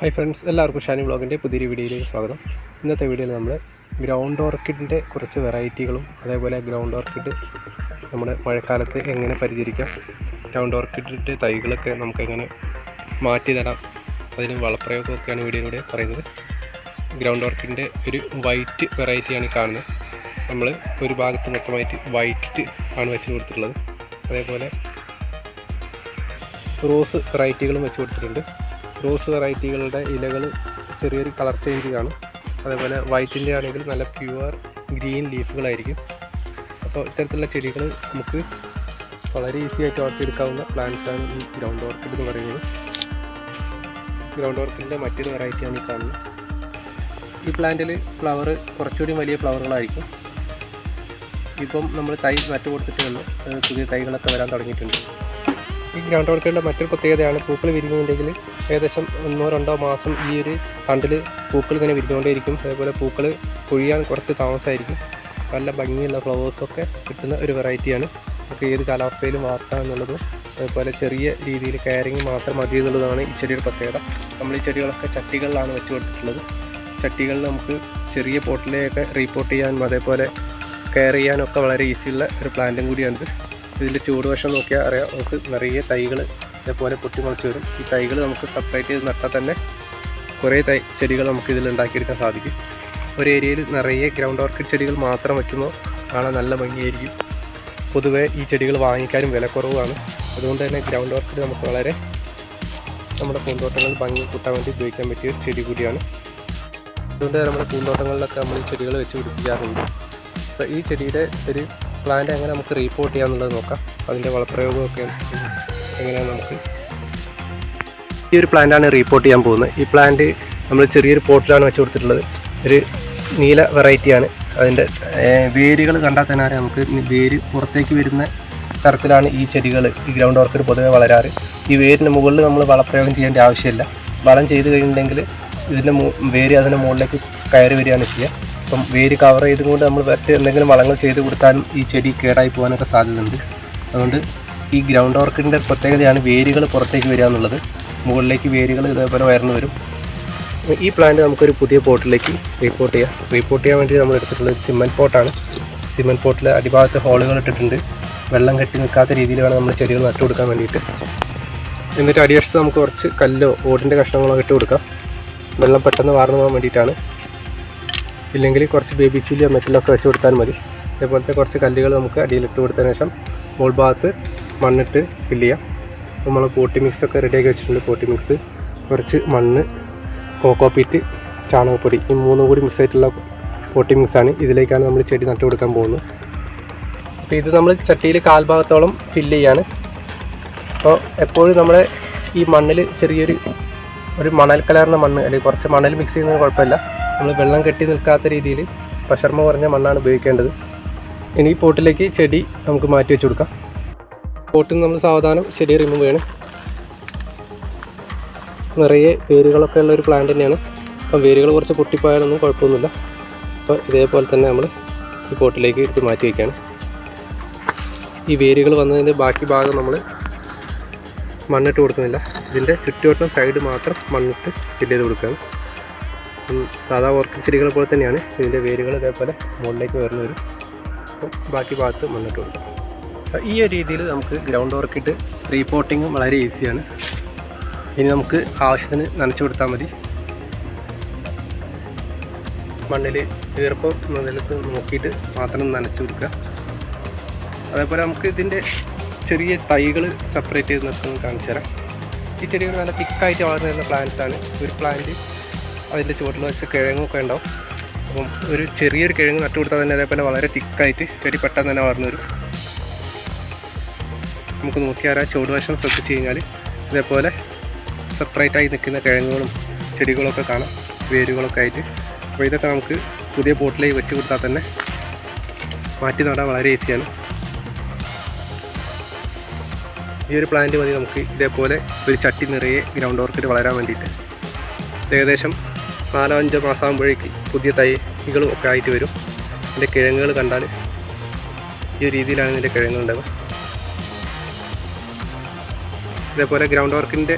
Hi friends എല്ലാവർക്കും ഷാനി വ്ളോഗിന്റെ പുതിയൊരു വീഡിയോയിലേക്ക് സ്വാഗതം. ഇന്നത്തെ വീഡിയോയിൽ നമ്മൾ ഗ്രൗണ്ട് ഓർക്കിഡിന്റെ കുറച്ച് വെറൈറ്റികളും അതേപോലെ ഗ്രൗണ്ട് ഓർക്കിഡ് നമ്മുടെ മഴക്കാലത്ത് എങ്ങനെ പരിചരിക്കാം ഗ്രൗണ്ട് ഓർക്കിഡിന്റെ തൈകളൊക്കെ നമുക്ക് എങ്ങനെ മാറ്റി നടാം അതിന് വളപ്രയോഗമൊക്കെയാണ് വീഡിയോയിലൂടെ പറയുന്നത്. ഗ്രൗണ്ട് ഓർക്കിഡിന്റെ ഒരു വൈറ്റ് വെറൈറ്റിയാണ് കാണുന്നത്. നമ്മൾ ഒരു ഭാഗത്ത് മൊത്തമായിട്ട് വൈറ്റ് ആണ് വെച്ച് കൊടുത്തിട്ടുള്ളത്. അതേപോലെ റോസ് വെറൈറ്റികളും വെച്ച് കൊടുത്തിട്ടുണ്ട്. റോസ് വെറൈറ്റികളുടെ ഇലകൾ ചെറിയൊരു കളർ ചേഞ്ച് കാണും. അതേപോലെ വൈറ്റിന്റെ ആണെങ്കിൽ നല്ല പ്യുവർ ഗ്രീൻ ലീഫുകളായിരിക്കും അപ്പോൾ ഇത്തരത്തിലുള്ള ചെടികൾ നമുക്ക് വളരെ ഈസി ആയിട്ട് വളർത്തിയെടുക്കാവുന്ന പ്ലാന്റ്സ് ആണ് ഈ ഗ്രൗണ്ട് ഓർക്കിഡ് എന്ന് പറയുന്നത്. ഗ്രൗണ്ട് ഓർക്കിഡിന്റെ മറ്റൊരു വെറൈറ്റിയാണ് ഈ കാണുന്നത്. ഈ പ്ലാന്റിൽ ഫ്ലവർ കുറച്ചുകൂടി വലിയ ഫ്ലവറുകളായിരിക്കും ഇപ്പം നമ്മൾ തൈ നട്ടു വന്ന് പുതിയ തൈകളൊക്കെ വരാൻ തുടങ്ങിയിട്ടുണ്ട്. ഈ ഗ്രൗണ്ട് ഓർക്കിഡിന്റെ മറ്റൊരു പ്രത്യേകതയാണ് പൂക്കൾ വിരിഞ്ഞുണ്ടെങ്കിൽ ഏകദേശം ഒന്നോ രണ്ടോ മാസം ഈ ഒരു തണ്ടിൽ പൂക്കൾ ഇങ്ങനെ വിരിഞ്ഞുകൊണ്ടേയിരിക്കും. അതേപോലെ പൂക്കൾ കൊഴിയാൻ കുറച്ച് താമസമായിരിക്കും നല്ല ഭംഗിയുള്ള ഫ്ലവേഴ്സൊക്കെ കിട്ടുന്ന ഒരു വെറൈറ്റിയാണ്. നമുക്ക് ഏത് കാലാവസ്ഥയിലും വളർത്താം എന്നുള്ളത് അതേപോലെ ചെറിയ രീതിയിൽ കെയറിങ് മാത്രം മതി എന്നുള്ളതാണ് ഈ ചെടിയുടെ പ്രത്യേകത. നമ്മൾ ഈ ചെടികളൊക്കെ ചട്ടികളിലാണ് വെച്ച് കൊടുത്തിട്ടുള്ളത്. ചട്ടികളിൽ നമുക്ക് ചെറിയ പോട്ടിലെയൊക്കെ റീപോർട്ട് ചെയ്യാനും അതേപോലെ കെയർ ചെയ്യാനൊക്കെ വളരെ ഈസിയുള്ള ഒരു പ്ലാന്റും കൂടിയാണിത്. ഇതിന്റെ ചൂട് വശം നോക്കിയാൽ അറിയാം. നമുക്ക് നിറയെ തൈകൾ ഇതേപോലെ പൊട്ടിമുളച്ച് വരും. ഈ തൈകൾ നമുക്ക് സെപ്പറേറ്റ് ചെയ്ത് നട്ടാൽ തന്നെ കുറേ തൈ ചെടികൾ നമുക്ക് ഇതിൽ ഉണ്ടാക്കിയെടുക്കാൻ സാധിക്കും. ഒരു ഏരിയയിൽ നിറയെ ഗ്രൗണ്ട് ഓർക്കിഡ് ചെടികൾ മാത്രം വയ്ക്കുമ്പോൾ കാണാൻ നല്ല ഭംഗിയായിരിക്കും. പൊതുവേ ഈ ചെടികൾ വാങ്ങിക്കാനും വില കുറവാണ് അതുകൊണ്ട് തന്നെ ഗ്രൗണ്ട് ഓർക്കിഡ് നമുക്ക് വളരെ നമ്മുടെ പൂന്തോട്ടങ്ങളിൽ ഭംഗി കൂട്ടാൻ വേണ്ടി ഉപയോഗിക്കാൻ പറ്റിയ ഒരു ചെടി കൂടിയാണ്. അതുകൊണ്ട് നമ്മുടെ പൂന്തോട്ടങ്ങളിലൊക്കെ നമ്മൾ ഈ ചെടികൾ വെച്ച് പിടിപ്പിക്കാറുണ്ട്. അപ്പോൾ ഈ ചെടിയുടെ ഒരു പ്ലാന്റ് എങ്ങനെ നമുക്ക് റീപ്പോർട്ട് ചെയ്യാമെന്നുള്ളത് നോക്കാം. അതിന്റെ വളപ്രയോഗമൊക്കെ എങ്ങനെയാണ് നമുക്ക് ഈ ഒരു പ്ലാന്റാണ് റീപ്പോർട്ട് ചെയ്യാൻ പോകുന്നത്. ഈ പ്ലാന്റ് നമ്മൾ ചെറിയൊരു പോട്ടിലാണ് വെച്ച് കൊടുത്തിട്ടുള്ളത്. ഒരു നീല വെറൈറ്റിയാണ് അതിന്റെ വേരുകൾ കണ്ടാൽ തന്നെ അറിയാം നമുക്ക് വേര് പുറത്തേക്ക് വരുന്ന തരത്തിലാണ് ഈ ചെടികൾ ഈ ഗ്രൗണ്ട് ഓർക്കിഡ് പൊതുവെ വളരാറ്. ഈ വേരിന് മുകളിൽ നമ്മൾ വളപ്രയോഗം ചെയ്യേണ്ട ആവശ്യമില്ല. വളം ചെയ്ത് കഴിഞ്ഞിട്ടുണ്ടെങ്കിൽ ഇതിന്റെ വേര് അതിന്റെ മുകളിലേക്ക് കയറി വരികയാണ് ചെയ്യുക. അപ്പം വേര് കവർ ചെയ്തുകൊണ്ട് നമ്മൾ മറ്റ് എന്തെങ്കിലും വളങ്ങൾ ചെയ്ത് കൊടുത്താലും ഈ ചെടി കേടായി പോകാനൊക്കെ സാധ്യതയുണ്ട്. അതുകൊണ്ട് ഈ ഗ്രൗണ്ട് ഓർക്കിഡിന്റെ പ്രത്യേകതയാണ് വേരുകൾ പുറത്തേക്ക് വരിക എന്നുള്ളത്. മുകളിലേക്ക് വേരുകൾ ഇതേപോലെ വയർന്നു വരും. ഈ പ്ലാന്റ് നമുക്കൊരു പുതിയ പോട്ടിലേക്ക് റീപോർട്ട് ചെയ്യാം. റീപോർട്ട് ചെയ്യാൻ വേണ്ടി നമ്മൾ എടുത്തിട്ടുള്ളത് സിമെന്റ് പോട്ടാണ് സിമെന്റ് പോട്ടിൽ അടിഭാഗത്ത് ഹോളുകൾ ഇട്ടിട്ടുണ്ട്. വെള്ളം കെട്ടി നിൽക്കാത്ത രീതിയിൽ വേണം നമ്മൾ ചെടികൾ നട്ടു കൊടുക്കാൻ വേണ്ടിയിട്ട്. എന്നിട്ട് അടിവശത്ത് നമുക്ക് കുറച്ച് കല്ലോ ഓടിന്റെ കഷ്ണങ്ങളോ ഇട്ട് കൊടുക്കാം. വെള്ളം പെട്ടെന്ന് വാർന്നു പോകാൻ വേണ്ടിയിട്ടാണ്. ഇല്ലെങ്കിൽ കുറച്ച് ബേബി ചില്ലിയോ മെറ്റലൊക്കെ വെച്ച് കൊടുത്താൽ മതി. അതേപോലത്തെ കുറച്ച് കല്ലുകൾ നമുക്ക് അടിയിലിട്ട് കൊടുത്തതിന് ശേഷം മുകൾ ഭാഗത്ത് മണ്ണിട്ട് ഫില്ല് ചെയ്യാം. നമ്മൾ പോട്ടി മിക്സ് ഒക്കെ റെഡിയാക്കി വെച്ചിട്ടുണ്ട്. പോട്ടി മിക്സ് കുറച്ച് മണ്ണ് കോക്കോ പീറ്റ് ചാണകപ്പൊടി ഈ മൂന്നും കൂടി മിക്സ് ആയിട്ടുള്ള പോട്ടി മിക്സ് ആണ്. ഇതിലേക്കാണ് നമ്മൾ ചെടി നട്ടു കൊടുക്കാൻ പോകുന്നത്. അപ്പോൾ ഇത് നമ്മൾ ചട്ടിയിൽ കാൽഭാഗത്തോളം ഫില്ല് ചെയ്യാണ്. അപ്പോൾ എപ്പോഴും നമ്മുടെ ഈ മണ്ണിൽ ചെറിയൊരു ഒരു മണൽ കലർന്ന മണ്ണ് അല്ലെങ്കിൽ കുറച്ച് മണൽ മിക്സ് ചെയ്യുന്നത് കുഴപ്പമില്ല. നമ്മൾ വെള്ളം കെട്ടി നിൽക്കാത്ത രീതിയിൽ പശർമ കുറഞ്ഞ മണ്ണാണ് ഉപയോഗിക്കേണ്ടത്. ഇനി ഈ പോട്ടിലേക്ക് ചെടി നമുക്ക് മാറ്റി വെച്ച് കൊടുക്കാം. പോട്ടിൽ നമ്മൾ സാവധാനം ചെടി റിമൂവ് ചെയ്യണം. നിറയെ വേരുകളൊക്കെ ഉള്ള ഒരു പ്ലാന്റ് തന്നെയാണ്. അപ്പം വേരുകൾ കുറച്ച് പൊട്ടിപ്പോയാലൊന്നും കുഴപ്പമൊന്നുമില്ല. അപ്പോൾ ഇതേപോലെ തന്നെ നമ്മൾ ഈ പോട്ടിലേക്ക് എടുത്ത് മാറ്റി വയ്ക്കുകയാണ് ഈ വേരുകൾ വന്നതിന്റെ ബാക്കി ഭാഗം നമ്മൾ മണ്ണിട്ട് കൊടുക്കുന്നില്ല. ഇതിന്റെ ചുറ്റുവട്ടം സൈഡ് മാത്രം മണ്ണിട്ട് ഫില്ല് ചെയ്ത് കൊടുക്കുകയാണ്. സാധാ ഓർക്കിഡ് ചെടികളെ പോലെ തന്നെയാണ്. ഇതിന്റെ വേരുകൾ ഇതേപോലെ മുകളിലേക്ക് വരുന്ന വരും അപ്പം ബാക്കി ഭാഗത്ത് മണ്ണിട്ട് കൊടുക്കും ഈ ഒരു രീതിയിൽ നമുക്ക് ഗ്രൗണ്ട് ഓർക്കിഡ് റീപോട്ടിങ്ങും വളരെ ഈസിയാണ് ഇനി നമുക്ക് ആവശ്യത്തിന് നനച്ചു കൊടുത്താൽ മതി. മണ്ണിൽ ഈർപ്പം നിലത്ത് നോക്കിയിട്ട് മാത്രം നനച്ചു കൊടുക്കുക. അതേപോലെ നമുക്ക് ഇതിന്റെ ചെറിയ തൈകൾ സെപ്പറേറ്റ് ചെയ്ത് നിർത്തുന്നത് കാണിച്ചു തരാം ഈ ചെടികൾ നല്ല തിക്കായിട്ട് വളർന്നു വരുന്ന പ്ലാന്റ്സ് ആണ്. ഒരു പ്ലാന്റ് അതിന്റെ ചുവട്ടിൽ വെച്ച് കിഴങ്ങൊക്കെ ഉണ്ടാവും. അപ്പം ഒരു ചെറിയൊരു കിഴങ്ങ് നട്ടു കൊടുത്താൽ തന്നെ അതേപോലെ വളരെ തിക്കായിട്ട് ചെടി പെട്ടെന്ന് തന്നെ വളർന്നു വരും നമുക്ക് നോക്കിയാൽ ആ ചുവട് വശം ശ്രദ്ധിച്ച് കഴിഞ്ഞാൽ ഇതേപോലെ സെപ്പറേറ്റ് ആയി നിൽക്കുന്ന കിഴങ്ങുകളും ചെടികളൊക്കെ കാണാം വേരുകളൊക്കെ ആയിട്ട്. അപ്പോൾ ഇതൊക്കെ നമുക്ക് പുതിയ പോട്ടിലേക്ക് വെച്ച് കൊടുത്താൽ തന്നെ മാറ്റി നടാൻ വളരെ ഈസിയാണ് ഈ ഒരു പ്ലാന്റ് മതി നമുക്ക് ഇതേപോലെ ഒരു ചട്ടി നിറയെ ഗ്രൗണ്ട് ഓർക്കിഡ് വളരാൻ വേണ്ടിയിട്ട്. ഏകദേശം നാലോ അഞ്ചോ മാസമാകുമ്പോഴേക്ക് പുതിയ തൈകളും ഒക്കെ ആയിട്ട് വരും. ഇതിന്റെ കിഴങ്ങുകൾ കണ്ടാൽ ഈ രീതിയിലാണ് ഇതിന്റെ കിഴങ്ങുണ്ടാവുക. ഇതേപോലെ ഗ്രൗണ്ട് വർക്കിന്റെ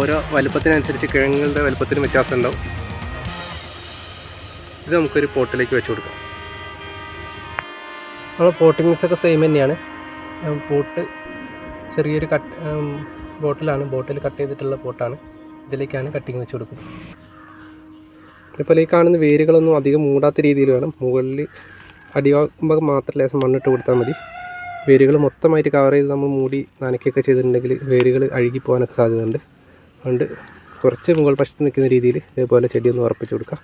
ഓരോ വലുപ്പത്തിനനുസരിച്ച് കിഴങ്ങുകളുടെ വലുപ്പത്തിന് വ്യത്യാസം ഉണ്ടാവും. ഇത് നമുക്കൊരു പോട്ടിലേക്ക് വെച്ച് കൊടുക്കാം. നമ്മൾ പോട്ടിങ്സ് ഒക്കെ സെയിം തന്നെയാണ്. പോട്ട് ചെറിയൊരു കട്ട് ബോട്ടിലാണ്. ബോട്ടിൽ കട്ട് ചെയ്തിട്ടുള്ള പോട്ടാണ്. ഇതിലേക്കാണ് കട്ടിങ് വെച്ച് കൊടുക്കുന്നത്. ഇപ്പോൾ ഈ കാണുന്ന വേരുകളൊന്നും അധികം മൂടാത്ത രീതിയിൽ വേണം. മുകളിൽ അടിവാകുമ്പോൾ മാത്രം ലേശം മണ്ണിട്ട് കൊടുത്താൽ മതി. വേരുകൾ മൊത്തമായിട്ട് കവർ ചെയ്ത് നമ്മൾ മൂടി നനയ്ക്കുകയൊക്കെ ചെയ്തിട്ടുണ്ടെങ്കിൽ വേരുകൾ അഴുകി പോകാനൊക്കെ സാധ്യതയുണ്ട്. അതുകൊണ്ട് കുറച്ച് മുകൾ വശത്ത് നിൽക്കുന്ന രീതിയിൽ ഇതേപോലെ ചെടി ഒന്ന് ഉറപ്പിച്ച് കൊടുക്കുക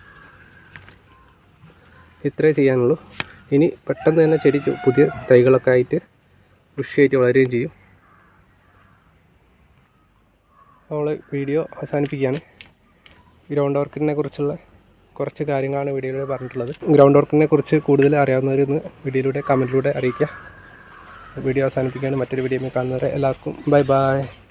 ഇത്രേ ചെയ്യാനുള്ളൂ. ഇനി പെട്ടെന്ന് തന്നെ ചെടി പുതിയ തൈകളൊക്കെ ആയിട്ട് കൃഷിയായിട്ട് വളരുകയും ചെയ്യും. നമ്മൾ വീഡിയോ അവസാനിപ്പിക്കുകയാണ്. ഗ്രൗണ്ട് വർക്കിനെ കുറിച്ചുള്ള കുറച്ച് കാര്യങ്ങളാണ് വീഡിയോയിലൂടെ പറഞ്ഞിട്ടുള്ളത്. ഗ്രൗണ്ട് വർക്കിനെ കുറിച്ച് കൂടുതൽ അറിയാവുന്നവരൊന്ന് വീഡിയോയിലൂടെ കമന്റിലൂടെ അറിയിക്കുക. വീഡിയോ അവസാനിപ്പിക്കുകയാണ്. മറ്റൊരു വീഡിയോ കാണുന്നവരെ എല്ലാവർക്കും ബൈ ബൈ